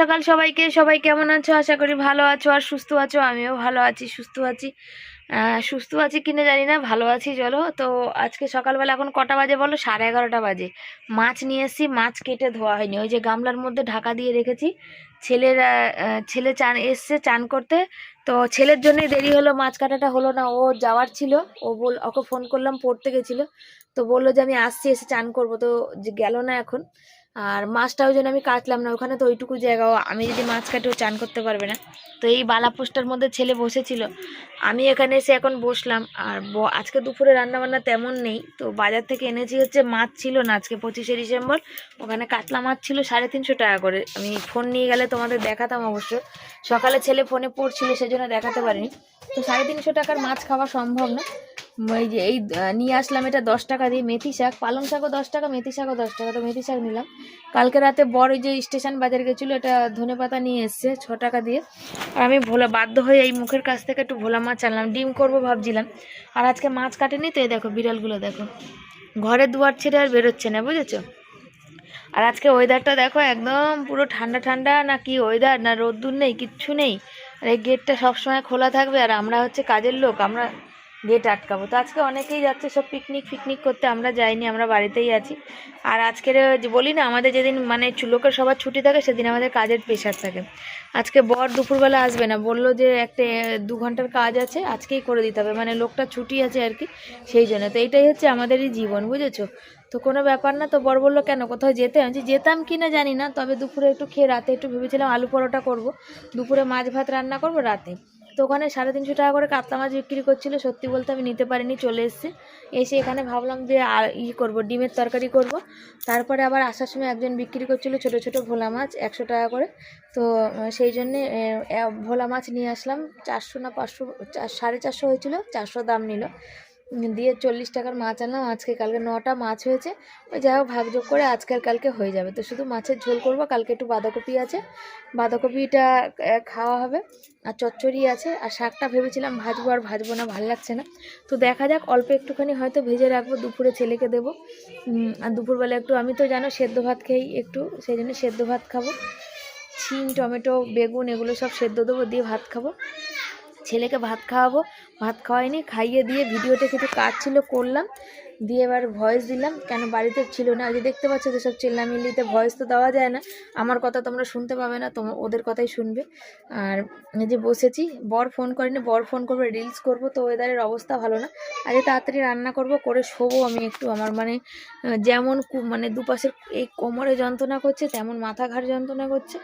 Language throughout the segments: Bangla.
সকাল সবাইকে। সবাই কেমন আছো? আশা করি ভালো আছো আর সুস্থ আছো। আমিও ভালো আছি, সুস্থ আছি। সুস্থ আছি কিনা জানি না, ভালো আছি চলো। তো আজকে সকালবেলা এখন কটা বাজে বলো? সাড়ে এগারোটা বাজে। মাছ নিয়ে এসেছি, মাছ কেটে ধোয়া হয়নি। ওই যে গামলার মধ্যে ঢাকা দিয়ে রেখেছি। ছেলের ছেলে চান, এসছে চান করতে। তো ছেলের জন্যই দেরি হলো, মাছ কাটাটা হলো না। ও যাওয়ার ছিল। ও বল, ওকে ফোন করলাম, পড়তে গেছিল। তো বলল যে আমি আসছি, এসে চান করব। তো গেল না এখন। আর মাছটা ওই জন্য আমি কাটলাম না, ওখানে তো ওইটুকু জায়গা। ও, আমি যদি মাছ কাটি ও চান করতে পারবে না। তো এই বালাপোস্টার মধ্যে ছেলে বসেছিল। আমি এখানে এসে এখন বসলাম। আর আজকে দুপুরে রান্না বান্না তেমন নেই। তো বাজার থেকে এনেছি হচ্ছে মাছ ছিল না, আজকে পঁচিশে ডিসেম্বর। ওখানে কাতলা মাছ ছিল সাড়ে তিনশো টাকা করে। আমি ফোন নিয়ে গেলে তোমাদের দেখাতাম অবশ্য। সকালে ছেলে ফোনে পড়ছিল, সেজন্য দেখাতে পারিনি। তো সাড়ে তিনশো টাকার মাছ খাওয়া সম্ভব না। ওই যে এই নিয়ে আসলাম এটা দশ টাকা দিয়ে মেথি শাক, পালং শাকও দশ টাকা, মেথি শাকও দশ টাকা, তো মেথি শাক নিলাম। কালকে রাতে বড় যে স্টেশন বাজার গেছিল, এটা ধনে পাতা নিয়ে এসছে ছ টাকা দিয়ে। আর আমি ভোলা বাধ্য হয়ে এই মুখের কাছ থেকে একটু ভোলা মাছ আনলাম, ডিম করব ভাবছিলাম। আর আজকে মাছ কাটেনি তো, এই দেখো বিড়ালগুলো দেখো। ঘরের দুয়ার ছেড়ে আর বেরোচ্ছে না, বুঝেছ? আর আজকে ওয়েদারটা দেখো একদম পুরো ঠান্ডা ঠান্ডা, না কি ওয়েদার না রোদ্দুর নেই, কিচ্ছু নেই। আর এই গেটটা সবসময় খোলা থাকবে, আর আমরা হচ্ছে কাজের লোক, আমরা গেট আটকাবো। তো আজকে অনেকেই যাচ্ছে সব পিকনিক ফিকনিক করতে, আমরা যাইনি, আমরা বাড়িতেই আছি। আর আজকের বলি না, আমাদের যেদিন মানে লোকের সবার ছুটি থাকে, সেদিন আমাদের কাজের প্রেশার থাকে। আজকে বর দুপুরবেলা আসবে না, বলল যে একটা, দু ঘণ্টার কাজ আছে, আজকেই করে দিতে হবে। মানে লোকটা ছুটি আছে আর কি, সেই জন্য। তো এইটাই হচ্ছে আমাদেরই জীবন, বুঝেছ? তো কোনো ব্যাপার না, তো বর বলল, কেন, কোথাও যেতে? আমি যেতাম কি না জানি না, তবে দুপুরে একটু খেয়ে, রাতে একটু ভেবেছিলাম আলু পরোটা করব। দুপুরে মাছ ভাত রান্না করব রাতে। তো ওখানে সাড়ে তিনশো টাকা করে কাতলা মাছ বিক্রি করছিল, সত্যি বলতে আমি নিতে পারিনি, চলে এসেছি। এসে এখানে ভাবলাম যে আর ই করব, ডিমের তরকারি করব। তারপরে আবার আসার সময় একজন বিক্রি করছিল ছোট ছোট ভোলা মাছ, একশো টাকা করে। তো সেই জন্যে ভোলা মাছ নিয়ে আসলাম। চারশো না পাঁচশো সাড়ে চারশো হয়েছিল, চারশো দাম নিল। দিয়ে চল্লিশ টাকার মাছ আনলাম। আজকে কালকে নটা মাছ হয়েছে। ওই যাই হোক, ভাগযোগ করে আজকে আর কালকে হয়ে যাবে। তো শুধু মাছের ঝোল করব, কালকে একটু বাঁধাকপি আছে। বাঁধাকপিটা খাওয়া হবে। আর চচ্চড়ি আছে। আর শাকটা ভেবেছিলাম ভাজবো আর ভাজবো না, ভালো লাগছে না। তো দেখা যাক, অল্প একটুখানি হয়তো ভেজে রাখব, দুপুরে ছেলেকে দেবো। আর দুপুরবেলা একটু, আমি তো জানো সেদ্ধ ভাত খেয়েই একটু, সেই জন্য সেদ্ধ ভাত খাব। শিম টমেটো, বেগুন, এগুলো সব সেদ্ধ দেবো, দিয়ে ভাত খাব। ছেলেকে ভাত খাওয়াবো। ভাত খাওয়াইনি খাইয়ে দিয়ে ভিডিওটা কিছু কাজ ছিল করলাম। দিয়ে এবার ভয়েস দিলাম। কেন বাড়িতে ছিল না? ওই যে দেখতে পাচ্ছ তো সব চিল্লামিল্লিতে ভয়েস তো দেওয়া যায় না। আমার কথা তোমরা শুনতে পাবে না তোমার ওদের কথাই শুনবে। আর যে বসেছি, বর ফোন করেনি, বর ফোন করবে রিলস করব, তো ওয়েদারের অবস্থা ভালো না। আজকে তাড়াতাড়ি রান্না করব, করে শোবো আমি একটু। আমার মানে যেমন মানে দুপাশের এই কোমরে যন্ত্রণা করছে, তেমন মাথা ঘাড় যন্ত্রণা করছে।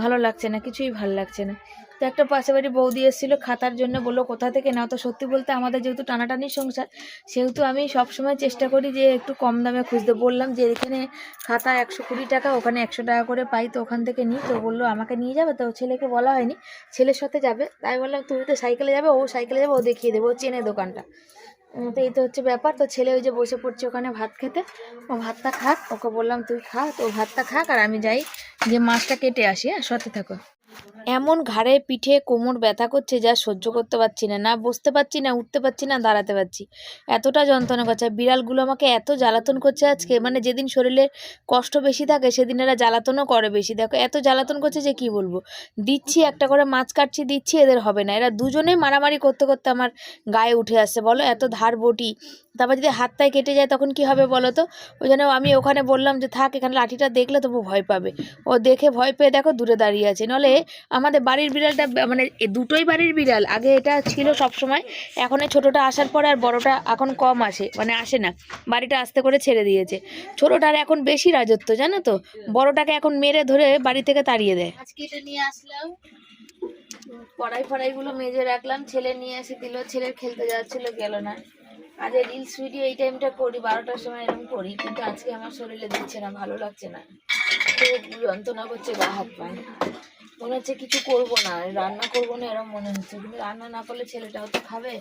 ভালো লাগছে না, কিছুই ভালো লাগছে না। তো একটা পাশে বাড়ি বৌদি এসেছিল, খাতার জন্য বলল, কোথা থেকে নাও? তো সত্যি বলতে আমাদের যেহেতু টানাটানির সংসার, সেহেতু আমি সবসময় চেষ্টা করি যে একটু কম দামে খুঁজতে। বললাম যে এখানে খাতা একশো কুড়ি টাকা, ওখানে একশো টাকা করে পাই, তো ওখান থেকে নিই। তো বলল, আমাকে নিয়ে যাবে? তো ছেলেকে বলা হয়নি। ছেলের সাথে যাবে। তাই বললাম, তুমি তো সাইকেলে যাবে, ও সাইকেলে যাবে, ও দেখিয়ে দেবো, ও চেনে দোকানটা। তো এই তো হচ্ছে ব্যাপার। তো ছেলে ওই যে বসে পড়ছে ওখানে ভাত খেতে। ও ভাতটা খাক। ওকে বললাম, তুই খা, তো ভাতটা খাক, আর আমি যাই। যে মাছটা কেটে আসি হ্যাঁ সাথে থাকো। এমন ঘাড়ে পিঠে কোমর ব্যথা করছে যা সহ্য করতে পারছি না না বসতে পারছি, না উঠতে পারছি, না দাঁড়াতে পারছি। এতটা যন্ত্রণা করছে। বিড়ালগুলো আমাকে এত জ্বালাতন করছে আজকে মানে যেদিন শরীরে কষ্ট বেশি থাকে, সেদিন এরা জ্বালাতনও করে বেশি। দেখো, এত জ্বালাতন করছে যে কি বলব? দিচ্ছি একটা করে মাছ কাটছি, দিচ্ছি, এদের হবে না। এরা দুজনেই মারামারি করতে করতে আমার গায়ে উঠে আসছে। বলো, এত ধার বটি। তারপর যদি হাতটায় কেটে যায়, তখন কি হবে বলো তো? ওই জন্য আমি ওখানে বললাম যে, থাক, এখানে লাঠিটা দেখলে তবু ভয় পাবে। ও দেখে ভয় পেয়ে, দেখো, দূরে দাঁড়িয়ে আছে। নলে আমাদের বাড়ির বিড়ালটা মানে দুটোই বাড়ির বিড়াল। আগে এটা ছিল সব সময় এখন এই ছোটোটা আসার পরে আর বড়টা এখন কম আসে মানে আসে না। বাড়িটা আস্তে করে ছেড়ে দিয়েছে। ছোটোটার এখন বেশি রাজত্ব, জানো তো? বড়টাকে এখন মেরে ধরে বাড়ি থেকে তাড়িয়ে দেয়। আজকে এটা নিয়ে আসলাম। কড়াই ফড়াইগুলো মেজে রাখলাম। ছেলে নিয়ে এসে দিল। ছেলের খেলতে যাচ্ছিল, গেল না। আজ রিলস ভিডিও এই টাইমটা করি, বারোটার সময় এরকম করি, কিন্তু আজকে আমার শরীরে দিচ্ছে না, ভালো লাগছে না। খুব যন্ত্রণা করছে গা, হাত পায়ে মনে হচ্ছে কিছু করব না রান্না করব না এরকম মনে হচ্ছে। কিন্তু রান্না না করলে ছেলেটাও তো খাবে।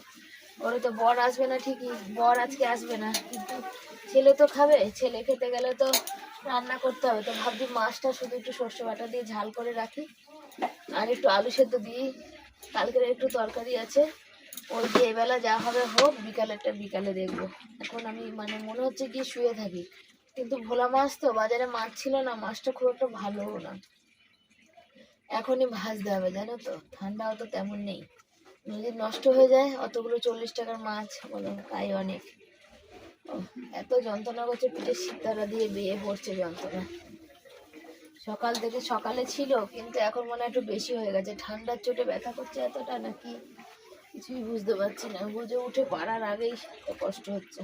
ওরে তো বর আসবে না ঠিকই, বর আজকে আসবে না। কিন্তু ছেলে তো খাবে, ছেলে খেতে গেলে তো রান্না করতে হবে। তো ভাবছি মাছটা শুধু একটু সর্ষে বাটা দিয়ে ঝাল করে রাখি। আর একটু আলু সেদ্ধ দিই। কালকের একটু তরকারি আছে। ওই যে এবেলা যা হবে হোক বিকালেরটা বিকালে দেখব। এখন আমি মানে মনে হচ্ছে কি শুয়ে থাকি। কিন্তু ভোলা মাছ তো, বাজারে মাছ ছিল না, মাছটা খুব একটা ভালোও না। এখনই ভাজতে হবে, জানো তো? ঠান্ডাও তো তেমন নেই। যদি নষ্ট হয়ে যায়, অতগুলো চল্লিশ টাকার মাছ, বলো তাই অনেক। এত যন্ত্রণা করছে পিঠে শীততারা দিয়ে বেয়ে পড়ছে যন্ত্রণা। সকাল থেকে সকালে ছিল, কিন্তু এখন মনে একটু বেশি হয়ে গেছে। ঠান্ডার চোটে ব্যথা করছে এতটা নাকি? কিছুই বুঝতে পারছি না। বুঝে উঠে পারার আগেই কষ্ট হচ্ছে।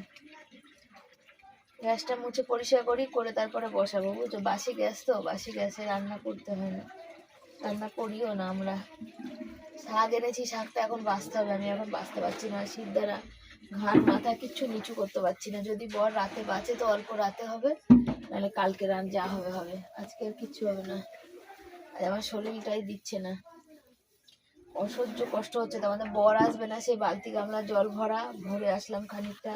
গ্যাসটা মুছে পরিষ্কার করি, করে তারপরে বসাবো, বুঝছ? বাসি গ্যাস তো, বাসি গ্যাসে রান্না করতে হয় না। রান্না করিও না আমরা। শাক এনেছি শাকটা এখন বাঁচতে হবে। আমি এখন বাঁচতে পারছি না। শীত দ্বারা ঘাড়, মাথা কিচ্ছু নিচু করতে পারছি না। যদি বর রাতে বাঁচে তো অল্প রাতে হবে, নাহলে কালকে রান যা হবে হবে। আজকে আর কিচ্ছু হবে না। আর আমার শরীরটাই দিচ্ছে না। অসহ্য কষ্ট হচ্ছে। আমাদের বর আসবে না, সেই বালতি গামলা জল ভরা। ভরে আসলাম খানিকটা।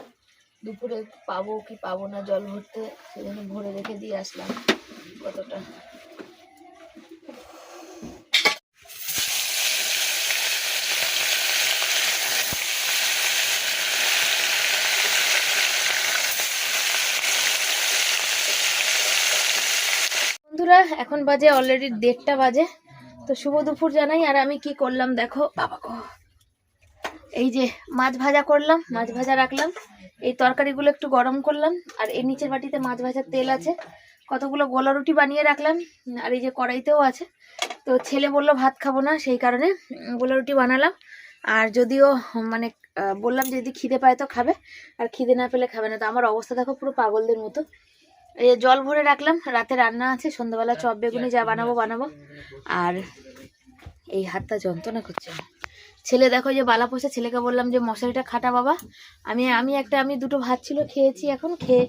দুপুরে পাবো কি পাবো না জল ভরতে, সেজন্য ভরে রেখে দিয়ে আসলাম কতটা। বন্ধুরা, এখন বাজে অলরেডি দেড়টা বাজে। তো শুভ দুপুর জানাই, আর আমি কি করলাম দেখো, বাবা গো। এই যে মাছ ভাজা করলাম, মাছ ভাজা রাখলাম। এই তরকারিগুলো একটু গরম করলাম, আর এই নিচের বাটিতে মাছ ভাজার তেল আছে। কতগুলো গোলা রুটি বানিয়ে রাখলাম, আর এই যে কড়াইতেও আছে। তো ছেলে বলল ভাত খাব না, সেই কারণে গোলা রুটি বানালাম। আর যদিও মানে বললাম যদি খিদে পায় তো খাবে, আর খিদে না পেলে খাবে না। তো আমার অবস্থা দেখো পুরো পাগলদের মতো। এই জল ভরে রাখলাম, রাতে রান্না আছে, সন্ধ্যাবেলা চপ, বেগুনি যা বানাবো বানাবো। আর এই হাতটা যন্ত্রণা করছে। ছেলে দেখো যে বালা পোষে, ছেলেকে বললাম যে, মশারিটা খাটা বাবা। আমি আমি একটা, আমি দুটো ভাত ছিল, খেয়েছি এখন, খেয়ে,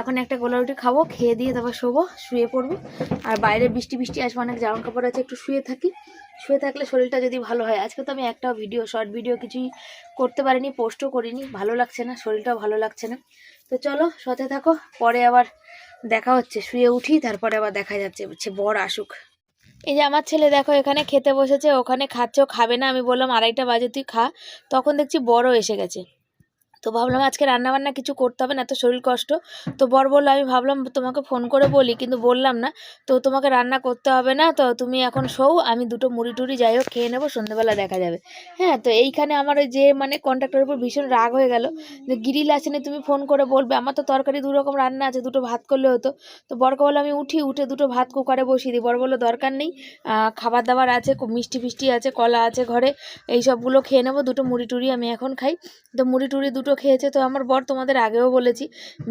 এখন একটা গোলা রুটি খাব, খেয়ে দিয়ে তারপর শোবো, শুয়ে পড়ব। আর বাইরে বৃষ্টি বৃষ্টি আসবে অনেক জামা কাপড় আছে, একটু শুয়ে থাকি। শুয়ে থাকলে শরীরটা যদি ভালো হয়, আজকে তো আমি একটাও ভিডিও শর্ট ভিডিও কিছুই করতে পারিনি পোস্টও করিনি, ভালো লাগছে না, শরীরটাও ভালো লাগছে না। তো চলো, সাথে থাকো, পরে আবার দেখা হচ্ছে। শুয়ে উঠি, তারপরে আবার দেখা যাচ্ছে, হচ্ছে বড় আসুক। এই যে আমার ছেলে দেখো, এখানে খেতে বসেছে, ওখানে খাচ্ছে, ও খাবে না। আমি বললাম, আড়াইটা বাজে, তুই খা। তখন দেখছি বড় এসে গেছে। তো ভাবলাম আজকে রান্নাবান্না কিছু করতে হবে, না এত শরীর কষ্ট। তো বর বলল, আমি ভাবলাম তোমাকে ফোন করে বলি, কিন্তু বললাম না। তো তোমাকে রান্না করতে হবে না, তো তুমি এখন শোও, আমি দুটো মুড়ি টুড়ি যাই হোক খেয়ে নেব সন্ধ্যেবেলা দেখা যাবে। হ্যাঁ তো এইখানে আমার ওই যে মানে কন্ট্রাক্টরের উপর ভীষণ রাগ হয়ে গেল। যে গিরিল আসেনি তুমি ফোন করে বলবে, আমার তো তরকারি দু রকম রান্না আছে, দুটো ভাত করলে হতো। তো বরকে বলল আমি উঠি, উঠে দুটো ভাত কুকারে বসিয়ে দিই। বর বলল, দরকার নেই খাবার দাবার আছে মিষ্টি ফিষ্টি আছে, কলা আছে ঘরে, এই সবগুলো খেয়ে নেব, দুটো মুড়ি টুড়ি আমি এখন খাই। তো মুড়ি টুড়ি দুটো খেয়েছে তো আমার বর তোমাদের আগেও বলেছি,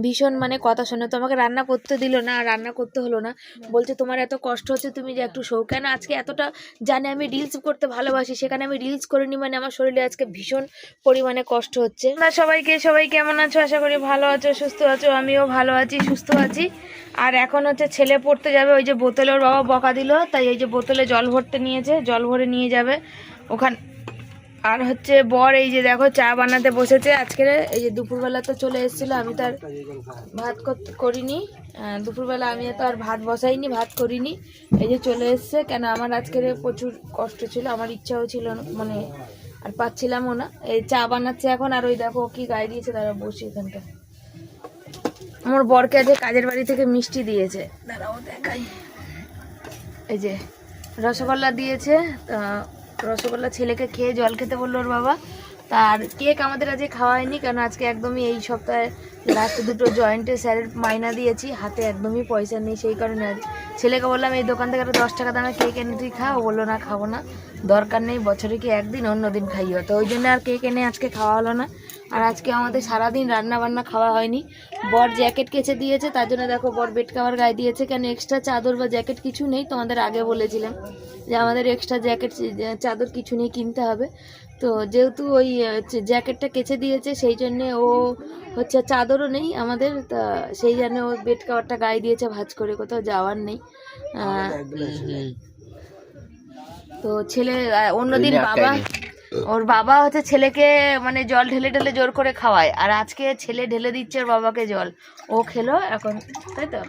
ভীষণ মানে কথা শোনে, তোমাকে রান্না করতে দিল না রান্না করতে হলো না। বলছে, তোমার এত কষ্ট হচ্ছে, তুমি যে একটু শো কেন আজকে এতটা জানে আমি রিলস করতে ভালোবাসি, সেখানে আমি রিলস করিনি মানে আমার শরীরে আজকে ভীষণ পরিমাণে কষ্ট হচ্ছে। না সবাইকে, সবাই কেমন আছো? আশা করি ভালো আছো, সুস্থ আছো, আমিও ভালো আছি, সুস্থ আছি। আর এখন হচ্ছে ছেলে পড়তে যাবে, ওই যে বোতলে ওর বাবা বকা দিল, তাই ওই যে বোতলে জল ভরতে নিয়েছে, জল ভরে নিয়ে যাবে। ওখানে আর হচ্ছে বর এই যে দেখো চা বানাতে বসেছে। আজকে এই যে দুপুরবেলা তো চলে এসেছিল, আমি তো আর ভাত করিনি। দুপুরবেলা আমি তো আর ভাত বসাইনি, ভাত করিনি। এই যে চলে এসছে, কেন আমার আজকের প্রচুর কষ্ট ছিল, আমার ইচ্ছাও ছিল মানে আর পাচ্ছিলামও না। এই চা বানাচ্ছে এখন, আর ওই দেখো কি গায়ে দিয়েছে তারা বসে এখানটা। আমার বরকে আজকে কাজের বাড়ি থেকে মিষ্টি দিয়েছে। দাঁড়াও দেখাই। এই যে রসগোল্লা দিয়েছে, তা রসগোল্লা ছেলেকে খেয়ে জল খেতে বলল ওর বাবা। তার কেক আমাদের আজকে খাওয়া হয়নি, কারণ আজকে একদমই এই সপ্তাহে লাস্ট দুটো জয়েন্টে স্যারের মাইনা দিয়েছি, হাতে একদমই পয়সা নেই সেই কারণে আজ ছেলেকে বললাম, এই দোকান থেকে একটা দশ টাকা দামে কেক এনে তুই খাও। বলল, না, খাব না। দরকার নেই, বছরে কি একদিন অন্য দিন খাইও। তো ওই জন্য আর কেক এনে আজকে খাওয়া হলো না। আর আজকে আমাদের সারাদিন রান্না বান্না খাওয়া হয়নি। বর জ্যাকেট কেচে দিয়েছে তার জন্য দেখো বর বেড কাভার গায়ে দিয়েছে। কেন এক্সট্রা চাদর বা জ্যাকেট কিছু নেই তোমাদের আগে বলেছিলাম যে আমাদের এক্সট্রা জ্যাকেট চাদর কিছু নেই কিনতে হবে। তো যেহেতু ওই জ্যাকেটটা কেচে দিয়েছে সেই জন্যে ও হচ্ছে চাদরও নেই আমাদের তা সেই জন্য ও বেড কাভারটা গায়ে দিয়েছে ভাঁজ করে কোথাও যাওয়ার নেই। তো ছেলে অন্যদিন বাবা ওর বাবা হচ্ছে ছেলেকে মানে জল ঢেলে ঢেলে জোর করে খাওয়ায়। আর আজকে ছেলে ঢেলে দিচ্ছে ওর বাবাকে জল। ও খেলো এখন, তাই তো?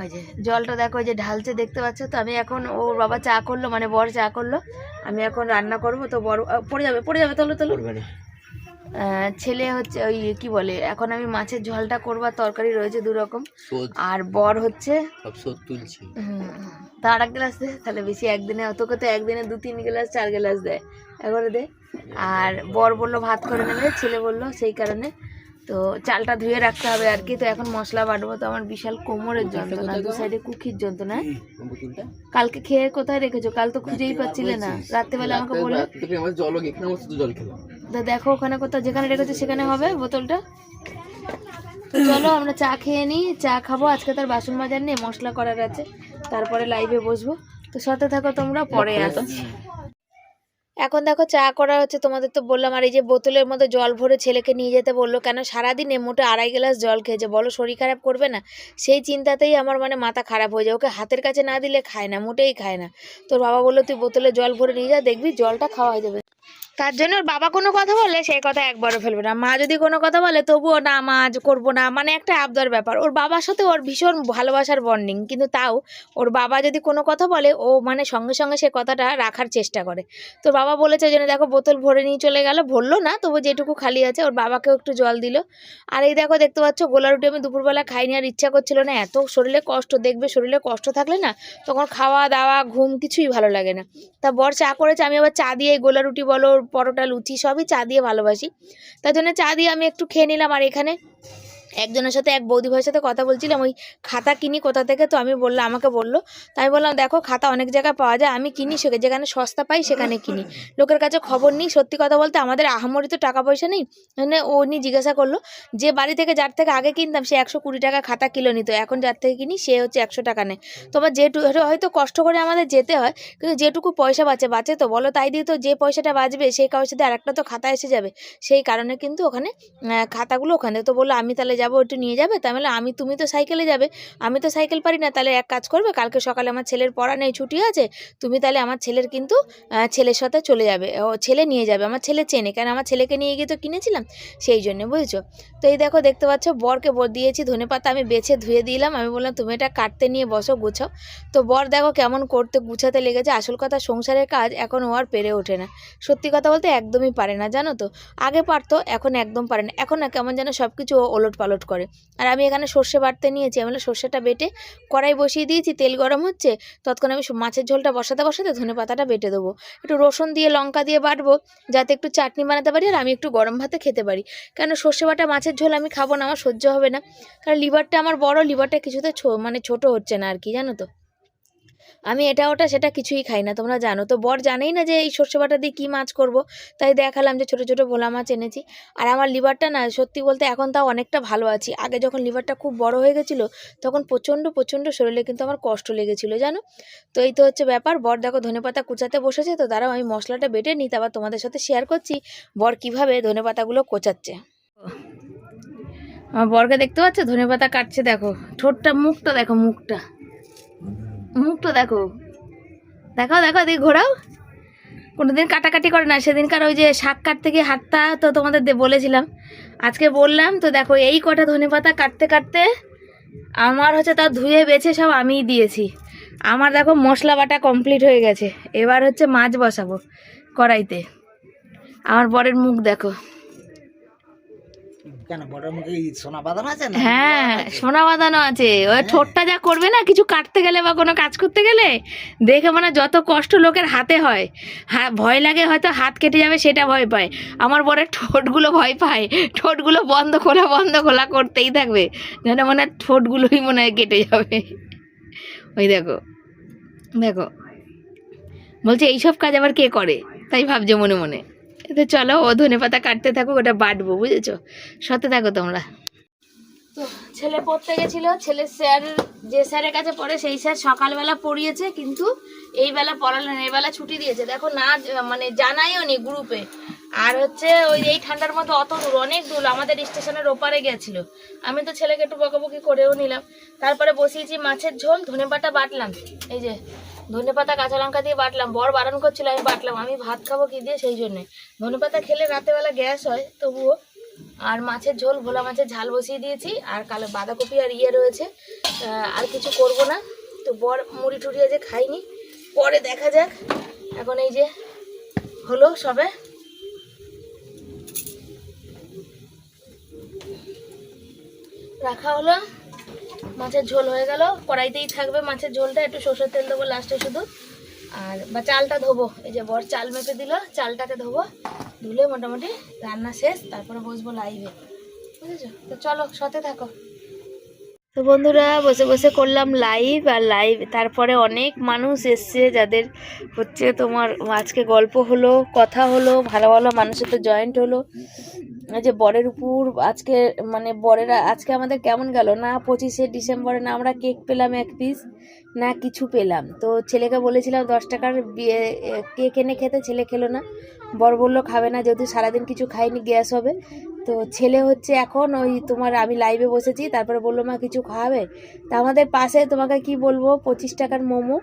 ওই যে, জলটা দেখো যে ঢালছে, দেখতে পাচ্ছ তো? আমি এখন ওর বাবা চা করল মানে বর চা করল। আমি এখন রান্না করব, তো বড় পড়ে যাবে পড়ে যাবে, তলো তলো। ছেলে হচ্ছে ওই কি বলে এখন আমি মাছের ঝোলটা করবার তরকারি রয়েছে দু রকম আর বর হচ্ছে তুলছি। তার এক গ্লাস দে তাহলে বেশি একদিনে তোকে তো একদিনে দু তিন গ্লাস চার গ্লাস দেয়। এবারে দে। আর বর বলল ভাত করে নেবে ছেলে বলল সেই কারণে। তো চালটা ধুয়ে রাখতে হবে আর কি তো এখন মশলা বাটবো। তো আমার বিশাল কোমরের যন্ত্রণা দু সাইডে কুকির যন্ত্রণা। কালকে খেয়ে কোথায় রেখেছো? কাল তো খুঁজেই পাচ্ছিলে না। রাত্রেবেলা আমাকে বললে আমার জল জল খেলাম। তো দেখো ওখানে কোথাও যেখানে রেখেছো সেখানে হবে বোতলটা? তো চলো আমরা চা খেয়ে নিই চা খাব। আজকে তার বাসন মাজার নেই মশলা করার আছে। তারপরে লাইভে বসবো। তো সাথে থাকো তোমরা পরে আসছি। এখন দেখো চা করা হচ্ছে তোমাদের তো বললাম আর এই যে বোতলের মধ্যে জল ভরে ছেলেকে নিয়ে যেতে বলল কেন সারাদিনে মোটে আড়াই গ্লাস জল খেয়েছে? বলো শরীর খারাপ করবে না? সেই চিন্তাতেই আমার মানে মাথা খারাপ হয়ে যায়। ওকে হাতের কাছে না দিলে খায় না মোটেই খায় না। তোর বাবা বলল তুই বোতলে জল ভরে নিয়ে যা দেখবি জলটা খাওয়া হয়ে যাবে। তার জন্য ওর বাবা কোনো কথা বলে, সেই কথা একবারও ফেলবে না। মা যদি কোনো কথা বলে, তবুও না, মা আজ করব না মানে একটা আবদার ব্যাপার। ওর বাবার সাথে ওর ভীষণ ভালোবাসার বন্ডিং কিন্তু তাও ওর বাবা যদি কোনো কথা বলে, ও মানে সঙ্গে সঙ্গে সে কথাটা রাখার চেষ্টা করে। তো বাবা বলেছে জন্য দেখো, বোতল ভরে নিয়ে চলে গেল, ভরলো না, তবু যেটুকু খালি আছে, ওর বাবাকেও একটু জল দিল। আর এই দেখো, দেখতে পাচ্ছ, গোলা রুটি আমি দুপুরবেলা খাইনি, আর ইচ্ছা করছিল না, এত শরীরে কষ্ট, দেখবে শরীরে কষ্ট থাকলে না, তখন খাওয়া দাওয়া ঘুম কিছুই ভালো লাগে না। তা বর চা করেছে, আমি আবার চা দিয়ে গোলা রুটি বলো পরোটা, লুচি সবই চা দিয়ে ভালোবাসি। তার জন্য চা দিয়ে আমি একটু খেয়ে নিলাম আর এখানে একজনের সাথে এক বৌদি ভাইয়ের সাথে কথা বলছিলাম, ওই খাতা কিনি কোথা থেকে তো আমি বললাম, আমাকে বলল। তাই বললাম, দেখো, খাতা অনেক জায়গায় পাওয়া যায়, আমি কিনি সেখানে যেখানে সস্তা পাই সেখানে কিনি। লোকের কাছে খবর নিই, সত্যি কথা বলতে আমাদের আহামরি তো টাকা পয়সা নেই মানে ও নিয়ে জিজ্ঞাসা করল, যে বাড়ি থেকে যার থেকে আগে কিনতাম, সে একশো কুড়ি টাকা খাতা কিলো নিত, এখন যার থেকে কিনি, সে হচ্ছে একশো টাকা নেয়। তোমার যেটু, হয়তো কষ্ট করে আমাদের যেতে হয়, কিন্তু যেটুকু পয়সা বাঁচে বাঁচে তো, বলো তাই দিয়ে তো যে পয়সাটা বাঁচবে, সেই সাথে আরেকটা তো খাতা এসে যাবে। সেই কারণে কিন্তু ওখানে খাতাগুলো ওখানে, তো বলল, আমি তাহলে যাব একটু নিয়ে যাবে? বললাম আমি, তুমি তো সাইকেলে যাবে। আমি তো সাইকেল পারি না, তাহলে এক কাজ করবে, কালকে সকালে আমার ছেলের পড়া নেই, ছুটি আছে, তুমি তাহলে আমার ছেলের কিন্তু ছেলের সাথে চলে যাবে, ও ছেলে নিয়ে যাবে, আমার ছেলে চেনে কেন আমার ছেলেকে নিয়ে গিয়ে তো কিনেছিলাম, সেই জন্য, বুঝেছ? তো এই দেখো, দেখতে পাচ্ছ, বরকে বর দিয়েছি, ধনে পাতা আমি বেছে ধুয়ে দিলাম, আমি বললাম, তুমি এটা কাটতে নিয়ে বসো, গুছাও। তো বর দেখো কেমন করতে গুছাতে লেগেছে, আসল কথা সংসারের কাজ, এখন ও আর পেরে ওঠে না। সত্যি কথা বলতে একদমই পারে না, জানো তো? আগে পারতো, এখন একদম পারে না। এখন না কেমন যেন সব কিছু ওলট পালট করে। আর আমি এখানে সর্ষে বাটতে নিয়েছি। আমি সর্ষেটা বেটে কড়াই বসিয়ে দিয়েছি, তেল গরম হচ্ছে তৎক্ষণ আমি মাছের ঝোলটা বসাতে বসাতে ধনে পাতাটা বেটে দেবো। একটু রসুন দিয়ে, লঙ্কা দিয়ে বাটবো, যাতে একটু চাটনি বানাতে পারি আর আমি একটু গরম ভাতে খেতে পারি। কেন সর্ষে বাটা মাছের ঝোল আমি খাব না, আমার সহ্য হবে না। কারণ লিভারটা আমার বড় লিভারটা কিছুতে মানে ছোট হচ্ছে না আর কি, জানো তো? আমি এটা ওটা সেটা কিছুই খাই না, তোমরা জানো। তো বর জানেই না যে এই সর্ষে বাটা দিয়ে কী মাছ করব, তাই দেখালাম যে ছোটো ছোটো ভোলা মাছ এনেছি। আর আমার লিভারটা না, সত্যি বলতে এখন তাও অনেকটা ভালো আছি। আগে যখন লিভারটা খুব বড় হয়ে গেছিল, তখন প্রচণ্ড প্রচণ্ড শরীরে কিন্তু আমার কষ্ট লেগেছিলো, জানো? তো এই তো হচ্ছে ব্যাপার। বর দেখো ধনেপাতা কুচাতে বসেছে, তো দাঁড়াও আমি মশলাটা বেটে নিই, তারপর তোমাদের সাথে শেয়ার করছি বর কীভাবে ধনেপাতাগুলো কোচাচ্ছে। আমার বরকে দেখতে পাচ্ছ? ধনেপাতা কাটছে, দেখো। ঠোঁটটা, মুখটা, দেখো মুখটা। মুখটা দেখো। দেখো দেখো এদিকে ঘোরাও। কোনোদিন কাটাকাটি করে না সেদিনকার ওই যে শাক কাটতে গিয়ে হাতটা তো তোমাদের বলেছিলাম। আজকে বললাম তো দেখো, এই কটা ধনে পাতা কাটতে কাটতে আমার হচ্ছে তা ধুয়ে বেছে সব আমিই দিয়েছি। আমার দেখো মশলা বাটা কমপ্লিট হয়ে গেছে। এবার হচ্ছে মাছ বসাবো কড়াইতে। আমার বরের মুখ দেখো। কেন বড় মুখে এই সোনা বাঁধানো আছে হ্যাঁ সোনা বাঁধানো আছে। ওই ঠোঁটটা যা করবে না কিছু কাটতে গেলে বা কোনো কাজ করতে গেলে দেখে মানে যত কষ্ট লোকের হাতে হয় হ্যাঁ ভয় লাগে হয়তো হাত কেটে যাবে সেটা ভয় পায়। আমার বড় ঠোঁটগুলো ভয় পায় ঠোঁটগুলো বন্ধ খোলা বন্ধ খোলা করতেই থাকবে যেন মনে হয় ঠোঁটগুলোই মনে হয় কেটে যাবে। ওই দেখো দেখো। বলছে এইসব কাজ আবার কে করে? তাই ভাবছে মনে মনে। তো চলো, ও ধনে পাতা কাটতে থাকো ওটা বাটবো, বুঝেছ? সাথে থাকো তোমরা। তো ছেলে পড়তে গেছিল, ছেলে স্যার, যে স্যারের কাছে পড়ে, সেই স্যার সকালবেলা পড়িয়েছে, কিন্তু এই বেলা পড়ালেন এই বেলা ছুটি দিয়েছে। দেখো না মানে জানাইও নি গ্রুপে। আর হচ্ছে ওই এই ঠান্ডার মধ্যে অত দূর, অনেক দূর, আমাদের স্টেশনের ওপারে গেছিল। আমি তো ছেলেকে একটু বকাবকি করেও নিলাম। তারপরে বসিয়েছি মাছের ঝোল ধনে পাতা বাটলাম। এই যে ধনে পাতা, কাঁচা লঙ্কা দিয়ে বাটলাম। বর বারণ করছিল, আমি বাটলাম। আমি ভাত খাব কি দিয়ে? সেই জন্যে। ধনে পাতা খেলে রাতেবেলা গ্যাস হয়, তবুও আর মাছের ঝোল, ভোলা মাছের ঝাল বসিয়ে দিয়েছি, আর কালো বাঁধাকপি আর ইয়ে রয়েছে আর কিছু করব না। তো বর মুড়ি টুড়ি যে খাইনি পরে দেখা যাক। এখন এই যে হলো সবে। রাখা হলো। মাছের ঝোল হয়ে গেল। কড়াইতেই থাকবে মাছের ঝোলটা, একটু সর্ষের তেল দেবো লাস্টে শুধু। আর বা চালটা ধোবো। এই যে বর চাল মেপে দিল, চালটাকে ধোবো। ধুলে মোটামুটি রান্না শেষ, তারপরে বসবো লাইভে বুঝেছ? তো চলো, সাথে থাকো। তো বন্ধুরা, বসে বসে করলাম লাইভ আর লাইভ তারপরে অনেক মানুষ এসছে যাদের হচ্ছে তোমার আজকে গল্প হলো, কথা হলো, ভালো ভালো মানুষের তো জয়েন্ট হলো। যে বরের উপর আজকে মানে বরেরা আজকে আমাদের কেমন গেল? না পঁচিশে ডিসেম্বরে না আমরা কেক পেলাম এক পিস না কিছু পেলাম। তো ছেলেকে বলেছিলাম দশ টাকার বিয়ে কেক এনে খেতে, ছেলে খেলো না। বর বলল, খাবে না, যেহেতু সারাদিন কিছু খাইনি, গ্যাস হবে। তো ছেলে হচ্ছে এখন ওই তোমার আমি লাইভে বসেছি, তারপরে বলল, মা, কিছু খাওয়াবে তা আমাদের পাশে তোমাকে কি বলব, পঁচিশ টাকার মোমো।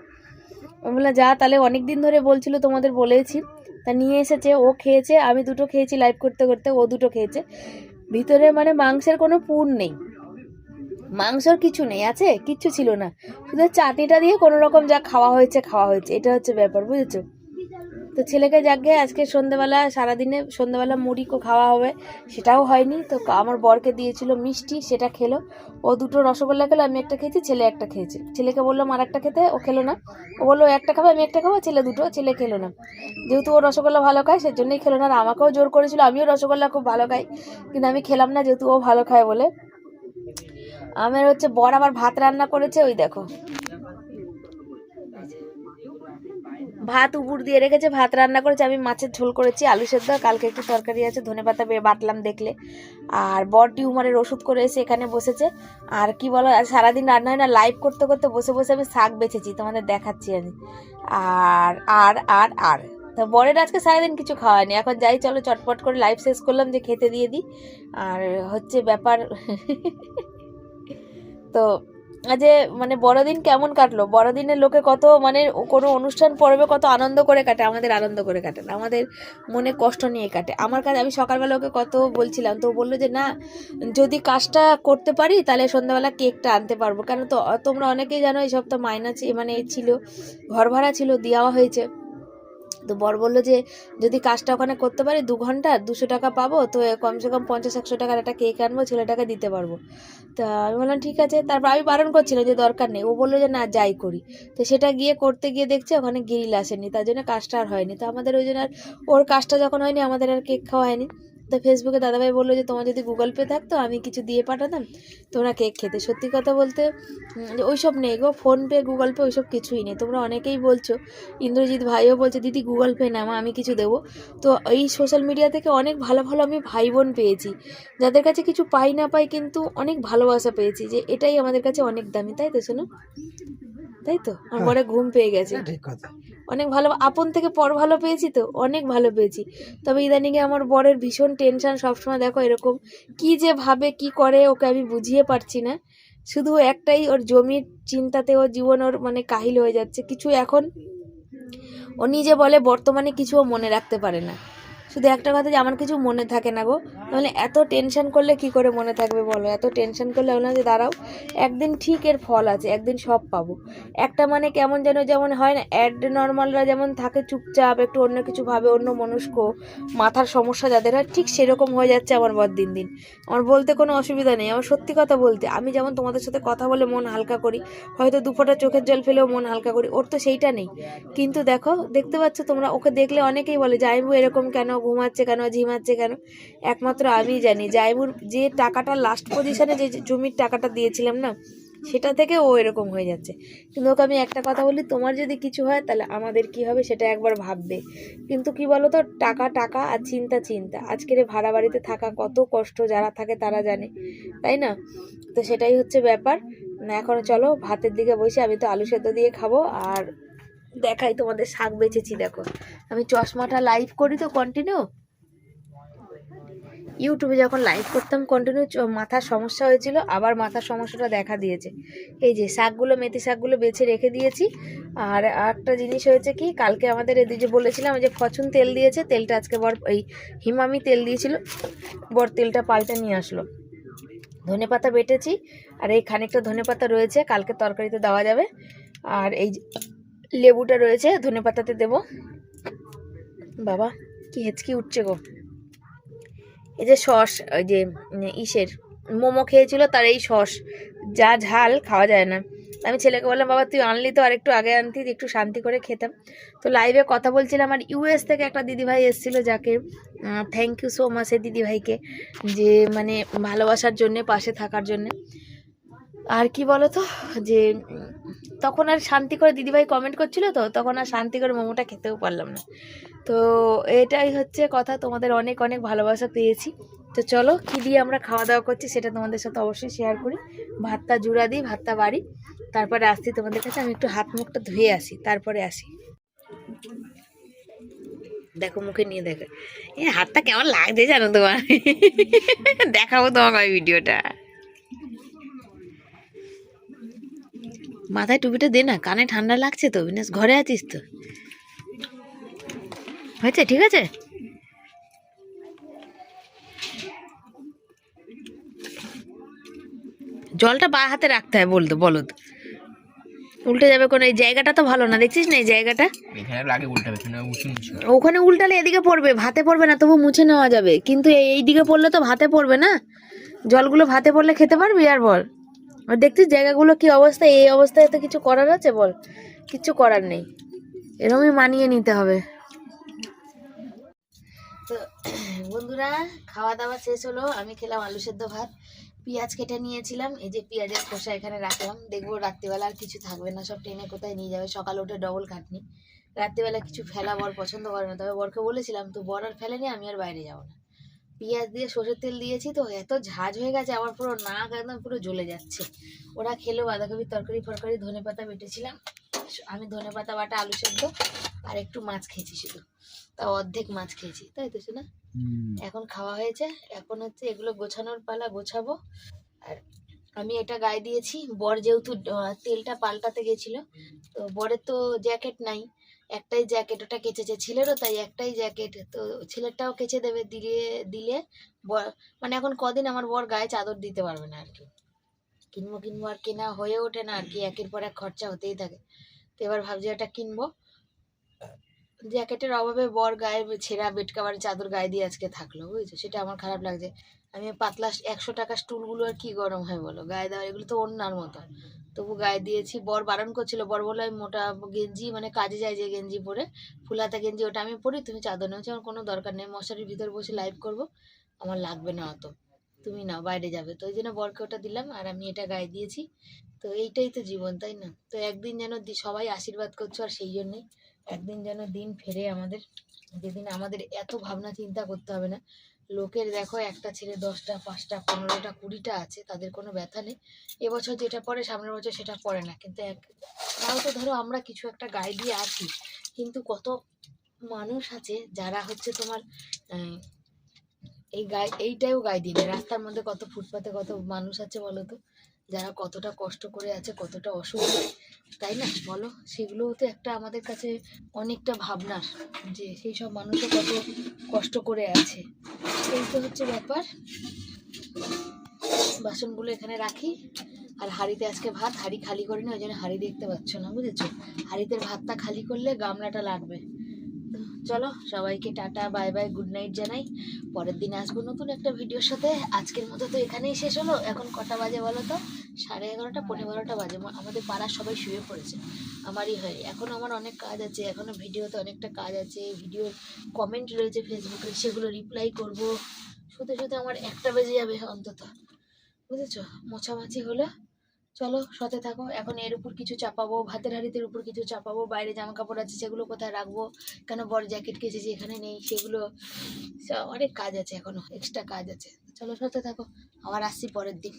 আমি বললাম যা, তাহলে অনেক দিন ধরে বলছিল তোমাদের বলেছি। তা নিয়ে এসেছে, ও খেয়েছে, আমি দুটো খেয়েছি লাইভ করতে করতে, ও দুটো খেয়েছে। ভিতরে মানে মাংসের কোনো পুর নেই। মাংসর কিছু নেই, আছে? কিচ্ছু ছিল না। শুধু চাটনিটা দিয়ে কোনো রকম যা খাওয়া হয়েছে খাওয়া হয়েছে। এটা হচ্ছে ব্যাপার, বুঝেছ? তো ছেলেকে যাকে আজকে সন্ধ্যেবেলা, সারাদিনে সন্ধ্যেবেলা মুড়ি খাওয়া হবে, সেটাও হয়নি। তো আমার বরকে দিয়েছিল মিষ্টি, সেটা খেলো। ও দুটো রসগোল্লা খেলো, আমি একটা খেয়েছি, ছেলে একটা খেয়েছে। ছেলেকে বললাম আর একটা খেতে? ও খেলো না। ও বলল, একটা খাবে, আমি একটা খাব ছেলে দুটো, ছেলে খেলো না। যেহেতু ও রসগোল্লা ভালো খায় সেই সেজন্যই খেলো না। আর আমাকেও জোর করেছিল, আমিও রসগোল্লা খুব ভালো খাই, কিন্তু আমি খেলাম না, যেহেতু ও ভালো খায় বলে। আমার হচ্ছে, বর আবার ভাত রান্না করেছে, ওই দেখো। ভাত উপর দিয়ে রেখেছে, ভাত রান্না করেছে, আমি মাছের ঝোল করেছি, আলু সেদ্ধ, কালকে একটু তরকারি আছে ধনেপাতা বে- বাটলাম দেখলে। আর বর টিউমারের ওষুধ করে এসে এখানে বসেছে। আর কি বলো সারাদিন রান্না হয় না লাইভ করতে করতে বসে বসে আমি শাক বেছেছি, তোমাদের দেখাচ্ছি আমি। আর আর আর আর। তো বরের আজকে সারাদিন কিছু খাওয়ায়নি, এখন যাই, চলো চটপট করে লাইভ শেষ করলাম, যে খেতে দিয়ে দিই। আর হচ্ছে ব্যাপার, তো যে মানে বড়দিন কেমন কাটলো? বড়দিনের লোকে কত মানে কোনো অনুষ্ঠান পর্বে কত আনন্দ করে কাটে, আমাদের আনন্দ করে কাটে না, আমাদের মনে কষ্ট নিয়ে কাটে। আমার কাছে, আমি সকালবেলা ওকে কত বলছিলাম, তো বলল যে, না, যদি কাজটা করতে পারি তাহলে সন্ধ্যাবেলা কেকটা আনতে পারব। কেন তো, তোমরা অনেকেই জানো, এই সপ্তাহ মাইনা ছি- মানে ছিল ঘর ভাড়া ছিল, দেওয়া হয়েছে। তো বর বলল যে, যদি কাজটা ওখানে করতে পারি, দু ঘণ্টা দুশো টাকা পাবো, তো কমসে কম পঞ্চাশ, একশো টাকার একটা কেক আনব, ছেলেটাকে দিতে পারব। তা আমি বললাম, ঠিক আছে। তারপর আমি বারণ করছিলাম যে, দরকার নেই। ও বলল যে, না, যাই করি। তো সেটা গিয়ে করতে গিয়ে দেখছে ওখানে গিরিল আসেনি, তার জন্য কাজটা আর হয়নি। তো আমাদের ওই জন্য আর ওর কাজটা যখন হয়নি, আমাদের আর কেক খাওয়া হয়নি। তো ফেসবুকে দাদাভাই বলল যে, তোমার যদি গুগল পে থাকতো, আমি কিছু দিয়ে পাঠাতাম। তোমরা কেক খেতে সত্যি কথা বলতে ওইসব নেই গো ফোনপে গুগল পে ওইসব কিছুই নেই। তোমরা অনেকেই বলছো, ইন্দ্রজিৎ ভাইও বলছে, দিদি গুগল পে নামা, আমি কিছু দেবো। তো এই সোশ্যাল মিডিয়া থেকে অনেক ভালো ভালো আমি ভাই বোন পেয়েছি। যাদের কাছে কিছু পাই না পাই কিন্তু অনেক ভালোবাসা পেয়েছি, যে এটাই আমাদের কাছে অনেক দামি, তাই তো শোনো তাই তো? আমার বড় ঘুম পেয়ে গেছে। ঠিক কথা। অনেক ভালো আপন থেকে পর ভালো পেয়েছি তো? অনেক ভালো পেয়েছি। তবে ইদানিংয়ে আমার বরের ভীষণ টেনশন সবসময় দেখো এরকম কি যে ভাবে কি করে ওকে আমি বুঝিয়ে পারছি না। শুধু একটাই ওর জমির চিন্তাতে ওর জীবন ওর মানে কাহিল হয়ে যাচ্ছে। কিছু এখন ও নিজে বলে বর্তমানে কিছুও মনে রাখতে পারে না। শুধু একটা কথা যে আমার কিছু মনে থাকে না গো। তাহলে এত টেনশন করলে কি করে মনে থাকবে বলো? এত টেনশন করলে বললাম যে দাঁড়াও, একদিন ঠিক এর ফল আছে, একদিন সব পাবো। একটা মানে কেমন যেন যেমন হয় না অ্যাড নর্মালরা যেমন থাকে চুপচাপ, একটু অন্য কিছু ভাবে, অন্য মনস্ক, মাথার সমস্যা যাদের হয়, ঠিক সেরকম হয়ে যাচ্ছে আমার বর দিন দিন। আমার বলতে কোনো অসুবিধা নেই, আমার সত্যি কথা বলতে, আমি যেমন তোমাদের সাথে কথা বলে মন হালকা করি, হয়তো দুফোঁটা চোখের জল ফেলেও মন হালকা করি, ওর তো সেইটা নেই। কিন্তু দেখো, দেখতে পাচ্ছ তোমরা, ওকে দেখলে অনেকেই বলে জাইবু এরকম কেন ঘুমাচ্ছে কেন, ঝিমাচ্ছে কেন, একমাত্র আমিই জানি। জাইবুর যে টাকাটা লাস্ট পজিশনে যে জমির টাকাটা দিয়েছিলাম না, সেটা থেকে ও এরকম হয়ে যাচ্ছে। কিন্তু ওকে আমি একটা কথা বলি, তোমার যদি কিছু হয় তাহলে আমাদের কি হবে সেটা একবার ভাববে। কিন্তু কি বলো তো টাকা টাকা আর চিন্তা চিন্তা। আজকের ভাড়া বাড়িতে থাকা কত কষ্ট যারা থাকে তারা জানে, তাই না? তো সেটাই হচ্ছে ব্যাপার। এখন চলো, ভাতের দিকে বসে আমি তো আলু সেদ্ধ দিয়ে খাব, আর দেখাই তোমাদের শাক বেচেছি, দেখো। আমি চশমাটা লাইভ করি তো কন্টিনিউ ইউটিউবে যখন লাইভ করতাম কন্টিনিউ মাথার সমস্যা হয়েছিল, আবার মাথার সমস্যাটা দেখা দিয়েছে। এই যে শাকগুলো, মেথি শাকগুলো বেছে রেখে দিয়েছি। আর একটা জিনিস হয়েছে কি, কালকে আমাদের এদিকে যে বলেছিলাম যে ফচুন তেল দিয়েছে, তেলটা আজকে বর এই হিমামি তেল দিয়েছিল, বর তেলটা পাল্টে নিয়ে আসলো। ধনে পাতা বেটেছি, আর এই খানিকটা ধনে পাতা রয়েছে, কালকে তরকারিতে দেওয়া যাবে। আর এই লেবুটা রয়েছে, ধনে পাতাতে দেবো। বাবা, কি হেঁচকি উঠছে গো। এই যে সস, ওই যে ইসের, মোমো খেয়েছিল তার এই সস। যা ঝাল, খাওয়া যায় না। আমি ছেলেকে বললাম, বাবা, তুই আনলি তো আর একটু আগে আনতি, একটু শান্তি করে খেতাম। তো লাইভে কথা বলছিলাম, আর ইউএস থেকে একটা দিদিভাই এসেছিল যাকে থ্যাংক ইউ সো মাচ এই দিদিভাইকে, যে মানে ভালোবাসার জন্যে, পাশে থাকার জন্যে। আর কি বলো তো যে তখন আর শান্তি করে দিদিভাই কমেন্ট করছিল তো, তখন আর শান্তি করে মোমোটা খেতেও পারলাম না। তো এটাই হচ্ছে কথা, তোমাদের অনেক অনেক ভালোবাসা পেয়েছি। তো চলো, কী দিয়ে আমরা খাওয়া দাওয়া করছি সেটা তোমাদের সাথে অবশ্যই শেয়ার করি। ভাতটা জুড়া দিই, ভাতটা বাড়ি। তারপরে আসছি তোমাদের কাছে, আমি একটু হাত মুখটা ধুয়ে আসি, তারপরে আসি। দেখো, মুখে নিয়ে দেখো। এ, হাতটা কেমন লাগছে জানো তোমার? দেখাবো তোমাকে ভিডিওটা মাথায় টুপিটা দে না কানে ঠান্ডা লাগছে তো বিনাশ ঘরে আছিস তো। হয়েছে ঠিক আছে? জলটা বা হাতে রাখতে হয় বলতো বলদ উল্টে যাবে কোন এই জায়গাটা তো ভালো না দেখছিস না এই জায়গাটা? ওখানে উল্টালে এদিকে পড়বে ভাতে পড়বে না তবু মুছে নেওয়া যাবে। কিন্তু এই এই দিকে পড়লে তো ভাতে পড়বে না? জলগুলো ভাতে পড়লে খেতে পারবি আর বল। আর দেখছিস জায়গাগুলো কি অবস্থা? এই অবস্থায় তো কিছু করার আছে বল? কিচ্ছু করার নেই। এরকমই মানিয়ে নিতে হবে। তো, বন্ধুরা খাওয়া দাওয়া শেষ হলো। আমি খেলাম আলু সেদ্ধ ভাত। পেঁয়াজ কেটে নিয়েছিলাম। এই যে পেঁয়াজের খোসা এখানে রাখলাম। দেখব রাত্রিবেলা আর কিছু থাকবে না। সব ট্রেনে কোথায় নিয়ে যাবে? সকালে উঠে ডবল খাটনি। রাত্রিবেলা কিছু ফেলা বর পছন্দ করে না। তবে বরকে বলেছিলাম তো বর আর ফেলেনি, আমি আর বাইরে যাব না। পেঁয়াজ দিয়ে সর্ষের তেল দিয়েছি তো এত ঝাঁজ হয়ে গেছে আমার পুরো নাক একদম পুরো জ্বলে যাচ্ছে। ওরা খেলো বাঁধাকপির তরকারি ফরকারি ধনে পাতা বেটেছিলাম। আমি ধনে পাতা বাটা আলু সেদ্ধ আর একটু মাছ খেয়েছি শুধু। তা অর্ধেক মাছ খেয়েছি তাই তো না এখন খাওয়া হয়েছে এখন হচ্ছে এগুলো গোছানোর পালা গোছাবো। আর আমি এটা গায়ে দিয়েছি বর যেহেতু তেলটা পাল্টাতে গেছিল তো বরের তো জ্যাকেট নাই একটাই জ্যাকেট ওটা কেচেছে, ছেলেরও তাই একটাই জ্যাকেট তো ছেলেরটাও কেচে দেবে দিলে দিলে মানে এখন কদিন আমার বর গায়ে চাদর দিতে পারবে না আর কি কিনবো কিনবো আর কেনা হয়ে ওঠে না আর কি একের পর এক খরচা হতেই থাকে। তো এবার ভাবছি একটা কিনবো। জ্যাকেটের অভাবে বর গায়ে ছেঁড়া বেড চাদর গায়ে দিয়ে আজকে থাকল, বুঝছ? সেটা আমার খারাপ লাগছে। আমি পাতলা একশো টাকা স্টুলগুলো আর কি গরম হয় বলো? গায়ে দেওয়া, এগুলো তো অন্যার মতো। তবু গায়ে দিয়েছি, বর বারণ করছিল, বর বলে আমি মোটা গেঞ্জি মানে কাজে যায় যে গেঞ্জি পরে, ফুলাতা গেঞ্জি, ওটা আমি পরি, তুমি চাদর নেওয়া আমার কোনো দরকার নেই, মশারির ভিতর বসে লাইভ করব, আমার লাগবে না অত। তুমি নাও, বাইরে যাবে। তো ওই জন্য বরকে ওটা দিলাম, আর আমি এটা গায়ে দিয়েছি। তো এইটাই তো জীবন, তাই না? তো একদিন যেন সবাই আশীর্বাদ করছ আর সেই জন্যই। একদিন যেন দিন ফেরে আমাদের, যেদিন আমাদের এত ভাবনা চিন্তা করতে হবে না। লোকের দেখো একটা ছেলে দশটা, পাঁচটা, পনেরোটা, কুড়িটা আছে, তাদের কোনো ব্যথা নেই। এবছর যেটা পড়ে, সামনের বছর সেটা পড়ে না। কিন্তু এক, তাও তো ধরো আমরা কিছু একটা গায়ে দিয়ে আছি। কিন্তু কত মানুষ আছে যারা হচ্ছে তোমার এই গায়ে এইটাও গায়ে দিলে রাস্তার মধ্যে কত ফুটপাতে কত মানুষ আছে বলো তো? যারা কতটা কষ্ট করে আছে, কতটা অসুখ তাই না? বলো সেগুলোও তো একটা আমাদের কাছে অনেকটা ভাবনার যে সেই সব মানুষও কত কষ্ট করে আছে। এই তো হচ্ছে ব্যাপার। বাসনগুলো এখানে রাখি। আর হাঁড়িতে আজকে ভাত, হাঁড়ি খালি করে নি ওই জন্য হাঁড়ি দেখতে পাচ্ছ না, বুঝেছ? হাঁড়িতে ভাতটা খালি করলে গামলাটা লাগবে। চলো সবাইকে tata, bye bye good night জানাই। পরের দিন আসব নতুন একটা ভিডিওর সাথে। আজকের মতো তো এখানেই শেষ হলো। এখন কটা বাজে বলো তো? সাড়ে এগারোটা পনেরো বারোটা বাজে। আমাদের পাড়ার সবাই শুয়ে পড়েছে। আমারই হয় এখন আমার অনেক কাজ আছে। এখনও ভিডিওতে অনেকটা কাজ আছে। ভিডিওর কমেন্ট রয়েছে ফেসবুকে, সেগুলো রিপ্লাই করব। শুতে শুতে আমার একটা বেজে যাবে অন্তত। বুঝেছ? মোছামাছি হলো। চলো সতে থাকো। এখন এর উপর কিছু চাপাবো, ভাতের হাড়িতে উপর কিছু চাপাবো, বাইরে জামা কাপড় আছে সেগুলো কোথায় রাখব, কেন বড় জ্যাকেট কেচেছি এখানে নেই, সেগুলো অনেক কাজ আছে এখনও এক্সট্রা কাজ আছে। চলো সতে থাকো, আবার আসছি পরের দিন।